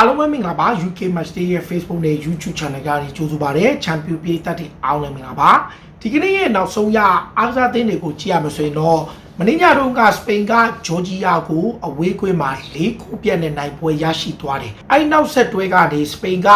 အားလုံးပဲမင်္ဂလာပါ UK Match Day ရဲ့ Facebook နဲ့ YouTube Channel ကနေကြိုဆိုပါရစေ။ Champion ပြေးတက်တဲ့အားလုံးမင်္ဂလာပါ။ဒီကနေ့ရဲ့နောက်ဆုံးရအားကစားသင်းတွေကိုကြည့်ရမှာဆိုရင်တော့မင်းညတုန်းကစပိန်ကဂျော်ဂျီယာကိုအဝေးကွင်းမှာ၄ခုပြတ်နဲ့နိုင်ပွဲရရှိသွားတယ်။အဲဒီနောက်ဆက်တွဲကနေစပိန်က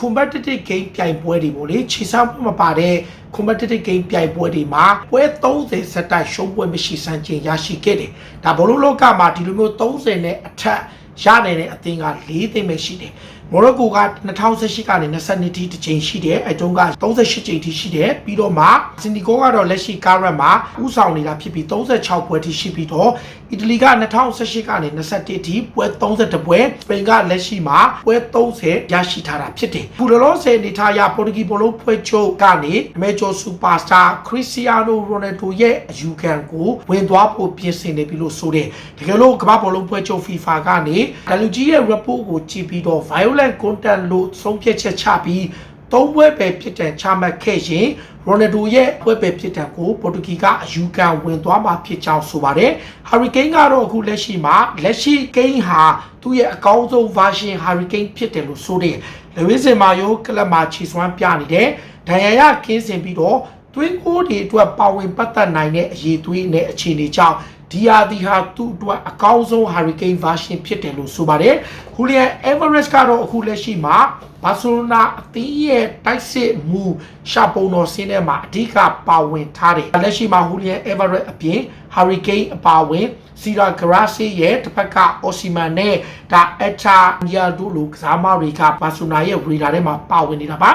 competitive game ပြိုင်ပွဲတွေပေါ့လေခြေစားမှုမပါတဲ့ competitive game ပြိုင်ပွဲတွေမှာပွဲ30စက်တိုက်ရှုံးပွဲမရှိစမ်းခြင်းရရှိခဲ့တယ်။ဒါဘလို့လောကမှာဒီလိုမျိုး30နဲ့အထက် ရနေတဲ့အသင်းက၄သိန်းပဲရှိတယ် မော်ရိုကိုက2018ကနေ22ထိတစ်ချိန်ရှိတယ်အဲတုန်းက38ချိန်ထိရှိတယ်ပြီးတော့မှစင်ဒီကိုကတော့လက်ရှိကာရက်မှာဥဆောင်နေတာဖြစ်ပြီး36ပွဲထိရှိပြီးတော့အီတလီက2018ကနေ21ထိပွဲ32ပွဲစပိန်ကလက်ရှိမှာပွဲ30ရရှိထားတာဖြစ်တယ်ဘူလောလောဆယ်နေထားရပေါ်တူဂီဘောလုံးဖွဲ့ချုပ်ကနေအမေဂျိုစူပါစတာခရစ်စတီယာနိုရိုနယ်ဒိုရဲ့အယူခံကိုဝင်သွားဖို့ပြင်ဆင်နေပြီလို့ဆိုတယ်တကယ်လို့ကမ္ဘာဘောလုံးဖွဲ့ချုပ် FIFA ကနေ WG ရဲ့ report ကိုကြည့်ပြီးတော့ violent content လို့ဆုံးဖြတ်ချက်ချပြီးသုံးပွဲပဲဖြစ်တဲ့ချမှတ်ခဲ့ရင်ရိုနယ်ဒိုရဲ့ပွဲပဲဖြစ်တဲ့ကိုပေါ်တူဂီကအယူခံဝင်သွားမှာဖြစ်ကြောင်းဆိုပါတယ်။ Hurricane ကတော့အခုလက်ရှိမှာလက်ရှိကိန်းဟာသူ့ရဲ့အကောင်းဆုံး version Hurricane ဖြစ်တယ်လို့ဆိုတယ်။လဝင်းစင်မာယိုကလပ်မှာခြေစွမ်းပြနေတယ်။ဒဏ်ရာရကင်းစင်ပြီးတော့တွင်းကိုတွေအတွက်ပါဝင်ပတ်သက်နိုင်တဲ့အရေးသွေးနဲ့အခြေအနေကြောင့်ဒီယာဒီဟာသူ့အတွက်အကောင်းဆုံး Hurricane version ဖြစ်တယ်လို့ဆိုပါတယ်။ Julian Alvarez ကတော့အခုလက်ရှိမှာဘာစီလိုနာအသင်းရဲ့တိုက်စစ်မှုရှာပုံတော်ဆင်းထဲမှာအဓိကပါဝင်ထားတယ်။လက်ရှိမှာ Julian Alvarez အပြင် Hurricane အပါဝင်စီရာဂရာစီရဲ့တစ်ဖက်ကအော်စီမန်နဲ့ဒါအက်တာနီယာဒိုလိုကစားမတွေကဘာဆိုနာရဲ့ရေဒါထဲမှာပါဝင်နေတာပါ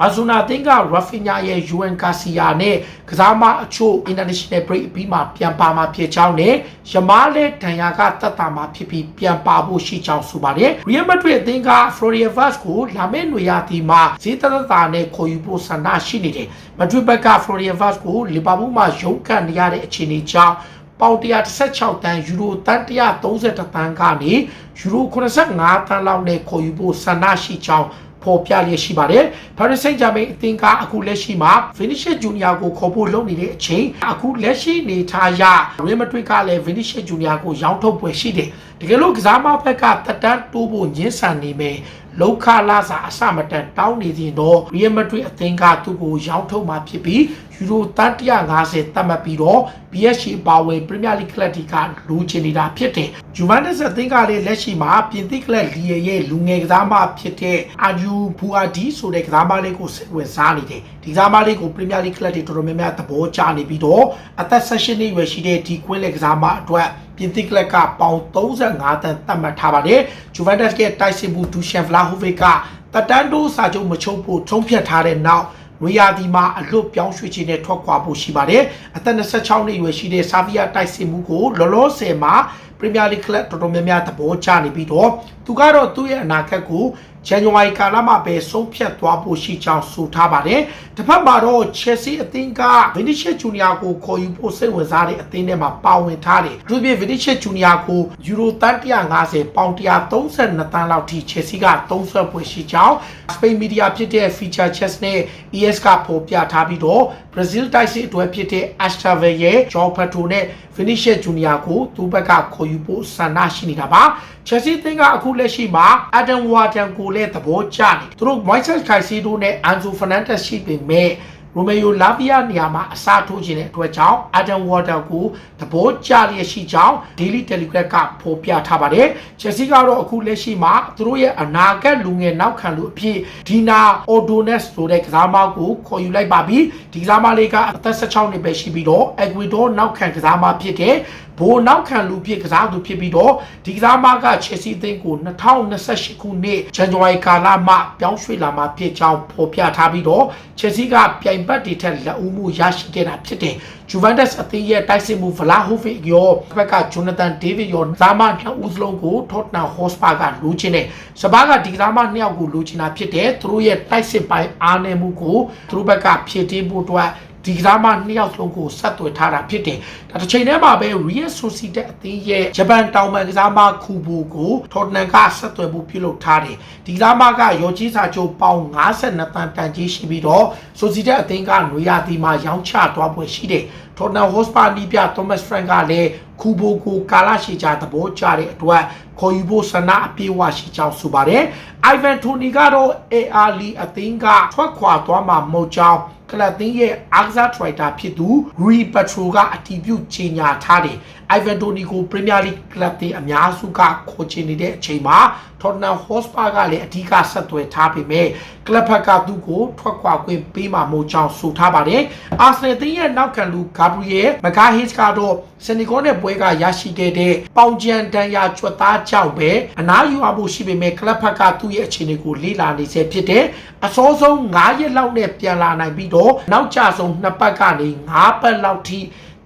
ဘာဆိုနာတင်ကရာဖီညာရဲ့ UN ကာစီယာနဲ့ကစားမအချို့ international break ပြီးမှပြန်ပါမှာဖြစ်ကြောင်းနဲ့ယမားလက်ဒဏ်ရာကတက်တာမှာဖြစ်ပြီးပြန်ပါဖို့ရှိကြောင်းဆိုပါတယ် Real Madrid အသင်းက Florian Vaz ကိုလာမယ့်နွေရာသီမှာဈေးသက်သာနဲ့ခေါ်ယူဖို့ဆန္ဒရှိနေတယ် Madrid ဘက်က Florian Vaz ကိုလီဗာပူးမှာရုန်းကန်နေရတဲ့အခြေအနေကြောင့်ပေါင်116တန်းယူရိုတန်း130တန်းကနေယူရို85တန်းလောက်နဲ့ခေါ်ယူဖို့ဆန္ဒရှိကြောင်း ဖော်ပြလျက်ရှိပါတယ်။ Paris Saint-Germain အသင်းကအခုလက်ရှိမှာ Vinicius Junior ကိုခေါ်ဖို့လုပ်နေတဲ့အချိန်အခုလက်ရှိနေထားရ Real Madrid ကလည်း Vinicius Junior ကိုရောင်းထုတ်ပွဲရှိတယ်။တကယ်လို့ကစားမဘက်ကတက်တန်းတိုးဖို့ညှင်းဆန်နေမယ်လောက်ခလာစာအစမတန်တောင်းနေရင်တော့ Real Madrid အသင်းကသူ့ကိုရောင်းထုတ်မှာဖြစ်ပြီး ယူရိုတန်150တတ်မှတ်ပြီးတော့ PSG ပါဝင် Premier League ကလပ်တီကလူချင်နေတာဖြစ်တယ်။ Juventus အသင်းကလည်းလက်ရှိမှာပြင်သစ်ကလပ်လီယရဲ့လူငယ်ကစားမဖြစ်တဲ့အာယူဘူအာဒီဆိုတဲ့ကစားမလေးကိုစိတ်ဝင်စားနေတယ်။ဒီကစားမလေးကို Premier League ကလပ်တီတော်တော်များများသဘောကျနေပြီးတော့အသက်16နှစ်ရွယ်ရှိတဲ့ဒီကွင်းလက်ကစားမအတွက်ပြင်သစ်ကလပ်ကပေါင်35တန်သတ်မှတ်ထားပါတယ်။ Juventus ရဲ့တိုက်စစ်မှုဒူရှန်ဗလာဟိုဗစ်ကတတန်တိုးစာချုပ်မချုပ်ဖို့ထုံးဖြတ်ထားတဲ့နောက် နွေရာသီမှာအလွတ်ပြောင်းရွှေ့ခြင်းနဲ့ထွက်ခွာဖို့ရှိပါတယ်။အသက်26နှစ်အရွယ်ရှိတဲ့ဆာဗီယာတိုက်စစ်မှုကိုလောလောဆယ်မှာ ပရီးမီယာလိဂ်ကလပ်တော်တော်များများသဘောကျနေပြီးတော့သူကတော့သူ့ရဲ့အနာဂတ်ကိုဇန်နဝါရီကာလမှာပဲဆုံးဖြတ်သွားဖို့ရှိကြောင်းဆိုထားပါတယ်။တစ်ဖက်မှာတော့ Chelsea အသင်းက Vinicius Junior ကိုခေါ်ယူဖို့စိတ်ဝင်စားတဲ့အသင်းထဲမှာပါဝင်ထားတယ်။သူပြ Vinicius Junior ကိုယူရိုတန်150ပေါင်132တန်းလောက်ထိ Chelsea ကသုံးဆွဲဖွယ်ရှိကြောင်း Spain Media ဖြစ်တဲ့ Feature Chess နဲ့ ES ကဖော်ပြထားပြီးတော့ Brazil တိုက်စစ်အတွက်ဖြစ်တဲ့ Astave ရဲ့ João Pedro နဲ့ Vinicius Junior ကိုသူ့ဘက်ကခေါ်ယူဖို့ဆန္ဒရှိနေတာပါ။ Chelsea အသင်းကအခုလက်ရှိမှာ Adam Wharton ကိုလည်းသဘောကျနေသူတို့ Moises Caicedo နဲ့ Anzo Fernandez ရှိပေမဲ့ရိုမေယိုလာဗီယာနေရာမှာအစားထိုးခြင်းတဲ့အတွက်ကြောင့်အာဒမ်ဝါတာကိုသဘောကျလျက်ရှိကြောင်း Daily Telegraph ကဖော်ပြထားပါတယ်။ Chelsea ကတော့အခုလက်ရှိမှာသူတို့ရဲ့အနာဂတ်လူငယ်နောက်ခံလူအဖြစ်ဒီနာအော်ဒိုနက်ဆိုတဲ့ကစားမကိုခေါ်ယူလိုက်ပါပြီ။ဒီကစားမလေးကအသက်16နှစ်ပဲရှိပြီးတော့ Ecuador နောက်ခံကစားမဖြစ်တဲ့ ဘိုးနောက်ခံလူဖြစ်ကစားသူဖြစ်ပြီးတော့ဒီကစားမက Chelsea အသင်းကို2028ခုနှစ်ဇန်နဝါရီကာလမှပြောင်းရွှေ့လာမှာဖြစ်ကြောင်းဖော်ပြထားပြီးတော့ Chelsea ကပြိုင်ဘက်တွေထက်လက်ဦးမှုရရှိခဲ့တာဖြစ်တယ်။ Juventus အသင်းရဲ့တိုက်စစ်မှု Vlahovic ရောဘက်က Jonathan David ရောဇာမနှစ်ဦးစလုံးကို Tottenham Hotspur ကလူချင်တယ်။စပါးကဒီကစားမနှစ်ယောက်ကိုလူချင်တာဖြစ်တယ်။သူတို့ရဲ့တိုက်စစ်ပိုင်းအားနည်းမှုကိုသူတို့ဘက်ကဖြည့်တင်းဖို့အတွက် ဒီကစားမနှစ်ယောက်လုံးကိုဆက်သွယ်ထားတာဖြစ်တယ်။ဒါတစ်ချိန်တည်းမှာပဲ Real Sociedad အသင်းရဲ့ဂျပန်တောင်ပန်ကစားမခုဘူကို Tottenham ကဆက်သွယ်ဖို့ပြုလုပ်ထားတယ်။ဒီကစားမကရော်ကြီးစာချုပ်ပေါင်52တန်တန်ကြီးရှိပြီးတော့ Sociedad အသင်းကနွေရာသီမှာရောင်းချသွားပွဲရှိတယ်။ Tottenham Hotspur နီးပြ Thomas Frank ကလည်းခုဘိုကိုကာလရှိကြသဘောကျတဲ့အတွက်ခေါ်ယူဖို့ဆန္ဒအပြေဝရှိကြောင်းဆိုပါတယ်။ Ivan Toni ကတော့ AR Lee အသင်းကထွက်ခွာသွားမှာမဟုတ်ကြောင်းကလပ်သင်းရဲ့အားကစားထရိုက်တာဖြစ်သူ Rui Petro ကအတည်ပြုကြေညာထားတယ်။ Ivan Toni ကို Premier League ကလပ်သင်းအများစုကခေါ်ချင်နေတဲ့အချိန်မှာ Tottenham Hotspur ကလည်းအဓိကဆက်သွယ်ထားပေမဲ့ကလပ်ဖက်ကသူ့ကိုထွက်ခွာခွင့်ပေးမှာမဟုတ်ကြောင်းဆိုထားပါတယ်။ Arsenal သင်းရဲ့နောက်ခံလူ Gabriel Magalhaes ကတော့စနီဂေါနဲ့ပွဲကရရှိခဲ့တဲ့ပေါင်ကျန်တန်ရာချွတ်သားကြောင့်ပဲအနားယူအဖို့ရှိပေမဲ့ကလပ်ဖက်ကသူ့ရဲ့အခြေအနေကိုလေ့လာနေစေဖြစ်တဲ့အစောဆုံး9ရက်လောက်နဲ့ပြန်လာနိုင်ပြီးတော့နောက်ကျဆုံး2ပတ်ကနေ9ပတ်လောက်ထိ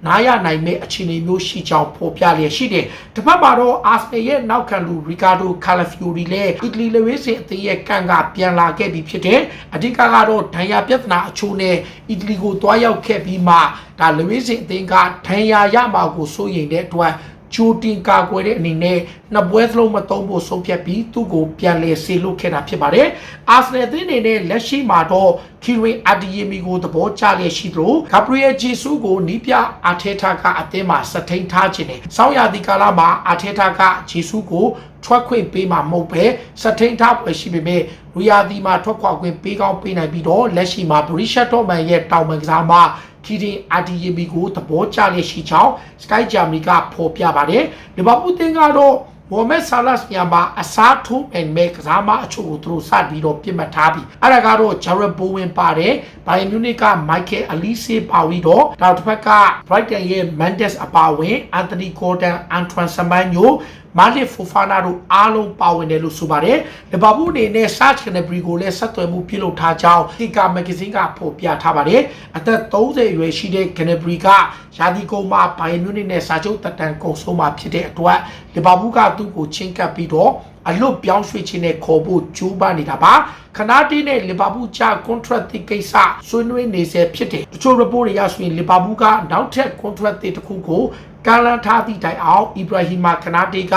နားရနိုင်မဲ့အခြေအနေမျိုးရှိကြောင်းဖော်ပြလျက်ရှိတယ်။တစ်ဖက်မှာတော့အာဆနယ်ရဲ့နောက်ခံလူရီကာဒိုကာလာဖီယိုရီလည်းအီတလီလေဝေးစင်အသင်းရဲ့ကန်ကပြန်လာခဲ့ပြီးဖြစ်တယ်။အဓိကကတော့ဒဏ်ရာပြဿနာအချို့နဲ့အီတလီကိုတွားရောက်ခဲ့ပြီးမှဒါလေဝေးစင်အသင်းကဒဏ်ရာရမှာကိုစိုးရိမ်တဲ့အတွက် ဂျိုတင်ကာကွယ်တဲ့အနေနဲ့နှစ်ပွဲစလုံးမသုံးဖို့ဆုံးဖြတ်ပြီးသူ့ကိုပြန်လည်ဆေလွတ်ခဲ့တာဖြစ်ပါတယ်။အာဆနယ်အသင်းအနေနဲ့လက်ရှိမှာတော့ခီရီအာဒီယမီကိုသဘောကျလျက်ရှိသလိုဂါဘရီယယ်ဂျေဆူးကိုနီးပြအာထေတာကအသင်းမှာစထိန်ထားခြင်းနဲ့စောင်းရာသီကာလမှာအာထေတာကဂျေဆူးကိုထွက်ခွင့်ပေးမှာမဟုတ်ပဲစထိန်ထားပွဲရှိပေမဲ့ရီယာဒီမှာထွက်ခွာခွင့်ပေးကောင်းပေးနိုင်ပြီးတော့လက်ရှိမှာဘရီရှက်တော့မန်ရဲ့တောင်ပန်ကစားမှာ ခီရင်အာဒီယမီကိုသဘောကျလျက်ရှိကြောင်း Sky Germany ကဖော်ပြပါတယ်။ဒီဘာပူတင်ကတော့မိုမက်ဆာလတ်ညမှာအစားထိုးမယ်မဲ့ကစားမအချို့ကိုသူတို့စပြီးတော့ပြစ်မှတ်ထားပြီးအဲ့ဒါကတော့ဂျာရက်ဘိုဝင်ပါတယ်ဘိုင်မြူနစ်ကမိုက်ကယ်အလီဆေပါဝီတော့နောက်တစ်ဖက်က Brighton ရဲ့ Mendes အပါဝင်အန်တိုနီဂေါ်ဒန်အန်ထွမ်ဆမန်ညို မာလီဖူဖာနာတို့အားလုံးပါဝင်တယ်လို့ဆိုပါတယ်။လီဗာပူးအနေနဲ့ Search Canterbury ကိုလည်းဆက်သွယ်မှုပြုလုပ်ထားကြောင်းဒီကာမဂ္ဂဇင်းကဖော်ပြထားပါတယ်။အသက်30အရွယ်ရှိတဲ့ Canterbury ကရာသီကုန်မှာဘိုင်မြူနစ်နဲ့စာချုပ်တက်တန်ကုန်ဆုံးမှာဖြစ်တဲ့အတွက်လီဗာပူးကသူ့ကိုချင်းကပ်ပြီးတော့အလွတ်ပြောင်းရွှေ့ခြင်းနဲ့ခေါ်ဖို့ကြိုးပမ်းနေတာပါခနာတီနဲ့လီဗာပူးကြား contract တိကိစ္စဆွေးနွေးနေဆဲဖြစ်တယ်အချို့ report တွေရဆိုရင်လီဗာပူးကနောက်ထပ် contract တစ်ခုကို ကာလန်ထားသည့်တိုင်အောင်အီဘရာဟီမာခနာတီက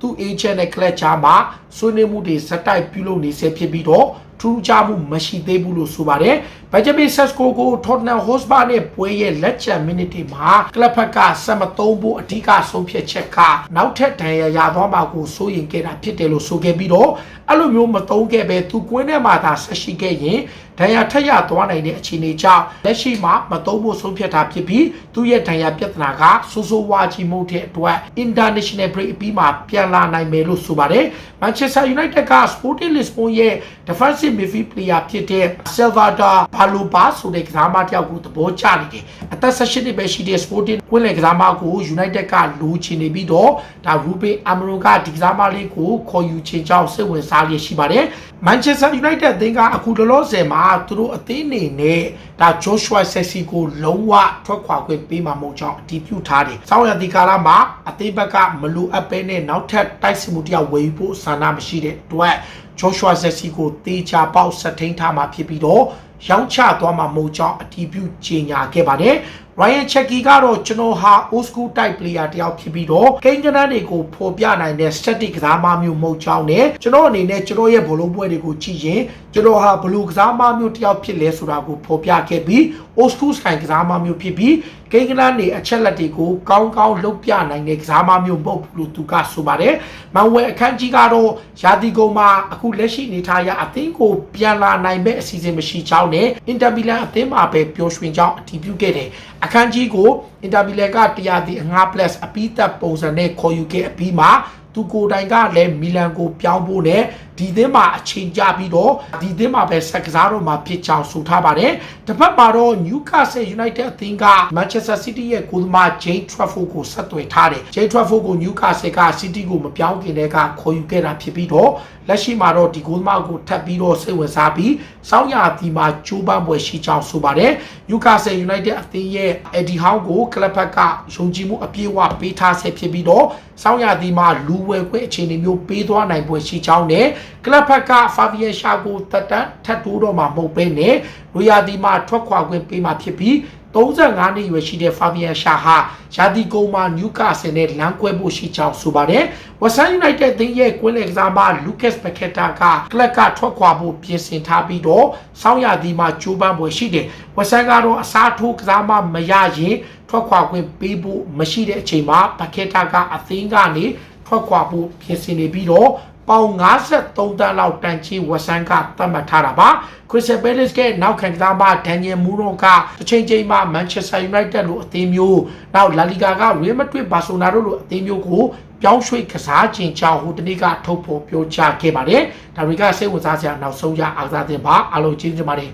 သူ့ agent နဲ့ club ချာမှာဆွေးနွေးမှုတွေစက်တိုက်ပြုလုပ်နေဆဲဖြစ်ပြီးတော့ ထူးခြားမှုမရှိသေးဘူးလို့ဆိုပါတယ်။ဘယ်ဂျမင်ဆက်စကိုကို Tottenham Hotspur နဲ့ပွဲရဲ့လက်ချံမိနစ်တွေမှာကလပ်ဖက်ကဆက်မသုံးဖို့အဓိကဆုံးဖြတ်ချက်ကနောက်ထပ်ဒဏ်ရာရသွားမှာကိုစိုးရင်ခဲ့တာဖြစ်တယ်လို့ဆိုခဲ့ပြီးတော့အဲ့လိုမျိုးမသုံးခဲ့ပဲသူကွင်းထဲမှာသာဆက်ရှိခဲ့ရင်ဒဏ်ရာထက်ရသွားနိုင်တဲ့အခြေအနေကြောင့်လက်ရှိမှာမသုံးဖို့ဆုံးဖြတ်တာဖြစ်ပြီးသူ့ရဲ့ဒဏ်ရာပြဿနာကဆိုးဆိုးဝါးကြီးမှုတဲ့အတွက် international break အပြီးမှာပြန်လာနိုင်မယ်လို့ဆိုပါတယ်။ Manchester United က Sporting Lisbon ရဲ့ defensive midfield player ဖြစ်တဲ့ Salvador Balova ဆိုတဲ့ကစားမတယောက်ကိုသဘောကျနေတယ်။အသက်18နှစ်ပဲရှိတဲ့ Sporting ကွင်းလယ်ကစားမကို United ကလိုချင်နေပြီးတော့ဒါ Ruben Amorim ကဒီကစားမလေးကိုခေါ်ယူချင်ကြောင်းစိတ်ဝင်စားလျက်ရှိပါတယ်။ Manchester United အသင်းကအခုလောလောဆယ်မှာသူတို့အသင်းအနေနဲ့ဒါ Joshua Sessi ကိုလုံးဝထွက်ခွာခွင့်ပေးမှာမဟုတ်ကြောင်းအတည်ပြုထားတယ်။စောင်းရဒီကာလမှာအသင်းဘက်ကမလိုအပ်ပဲနဲ့နောက်ထပ်တိုက်စစ်မှုတယောက်ဝယ်ဖို့ဆန္ဒမရှိတဲ့အတွက် Joshua Sessi ကိုတေချာပေါက်ဆက်ထိန်ထားမှာဖြစ်ပြီးတော့ရောင်းချသွားမှာမဟုတ်ကြောင်းအတည်ပြုကြေညာခဲ့ပါတယ်။ Ryan Checky ကတော့ကျွန်တော်ဟာ old school type player တယောက်ဖြစ်ပြီးတော့ကိန်းကနန်းတွေကိုဖော်ပြနိုင်တဲ့ static ကစားမမျိုးမဟုတ်ကြောင်းနဲ့ကျွန်တော်အနေနဲ့ကျွန်တော်ရဲ့ဘောလုံးပွဲတွေကိုကြည့်ရင်ကျွန်တော်ဟာဘလူးကစားမမျိုးတယောက်ဖြစ်လဲဆိုတာကိုဖော်ပြခဲ့ပြီး old school style ကစားမမျိုးဖြစ်ပြီးကိန်းကနန်းတွေအချက်လက်တွေကိုကောင်းကောင်းလုပ်ပြနိုင်တဲ့ကစားမမျိုးမဟုတ်ဘူးလို့သူကဆိုပါတယ်။မန်ဝဲအခန်းကြီးကတော့ရာသီကုန်မှာအခုလက်ရှိအနေထားအရအသင်းကိုပြန်လာနိုင်မဲ့အစီအစဉ်မရှိကြောင်းနဲ့အင်တာမီလန်အသင်းမှာပဲပျော်ရွှင်ကြောင်းအတည်ပြုခဲ့တယ်။အခန်းကြီးကိုအင်တာမီလန်ကတရားသည့်အငှား plus အပိသက်ပုံစံနဲ့ခေါ်ယူခဲ့အပြီးမှာ သူကိုယ်တိုင်ကလည်းမီလန်ကိုပြောင်းဖို့နဲ့ဒီသင်းမှာအချိန်ကြပြီးတော့ဒီသင်းမှာပဲဆက်ကစားတော့မှာဖြစ်ကြောင်းဆိုထားပါတယ်။တစ်ဖက်မှာတော့ Newcastle United အသင်းက Manchester City ရဲ့ကိုယ်သမား Jane Trafford ကိုဆက်သွယ်ထားတယ်။ Jane Trafford ကို Newcastle က City ကိုမပြောင်းခင်တည်းကခေါ်ယူခဲ့တာဖြစ်ပြီးတော့လက်ရှိမှာတော့ဒီကိုယ်သမားကိုထပ်ပြီးတော့စိတ်ဝင်စားပြီးစောင်းရတီမှာကြိုးပမ်းပွဲရှိကြောင်းဆိုပါတယ်။ Newcastle United အသင်းရဲ့ Eddie Howe ကိုကလပ်ဖက်ကယုံကြည်မှုအပြည့်အဝပေးထားဆဲဖြစ်ပြီးတော့စောင်းရတီမှာလူဝယ်ခွင့်အခြေအနေမျိုးပေးသွားနိုင်ပွဲရှိကြောင်းနဲ့ကလပ်ဖက်ကဖာဗီယန်ရှာကိုတက်တန်းထပ်တိုးတော့မှာမဟုတ်ဘဲနဲ့ရိုယာဒီမှာထွက်ခွာခွင့်ပေးမှာဖြစ်ပြီး35နှစ်ရွယ်ရှိတဲ့ Fabian Shah ဟာရာသီကုန်မှာ Newcastle နဲ့လမ်းကွဲဖို့ရှိကြောင်းဆိုပါတယ်။ West Ham United အသင်းရဲ့ကွင်းလယ်ကစားမ Lucas Paqueta ကကလပ်ကထွက်ခွာဖို့ပြင်ဆင်ထားပြီးတော့စောင်းရာသီမှာကြိုးပမ်းပွဲရှိတယ်။ West Ham ကတော့အစားထိုးကစားမမရရင်ထွက်ခွာခွင့်ပေးဖို့မရှိတဲ့အချိန်မှာ Paqueta ကအသင်းကနေ ထွက်ခွာဖို့ပြင်ဆင်နေပြီးတော့ပေါင်53တန်းလောက်တန်ချီဝက်ဆန်ကသတ်မှတ်ထားတာပါခရစ်စတယ်ဘဲလစ်ကနောက်ခံကစားမဒန်နီယယ်မူရွန်ကတစ်ချိန်ချိန်မှာမန်ချက်စတာယူနိုက်တက်လိုအသင်းမျိုးနောက်လာလီဂါကရီမက်ဒရစ်ဘာဆိုနာတို့လိုအသင်းမျိုးကိုပြောင်းရွှေ့ကစားခြင်းကြောင့်ဟိုတနေ့ကထုတ်ဖော်ပြောကြားခဲ့ပါတယ်ဒါတွေကစိတ်ဝင်စားစရာနောက်ဆုံးရအားကစားသင်ပါအားလုံးကျေးဇူးတင်ပါတယ်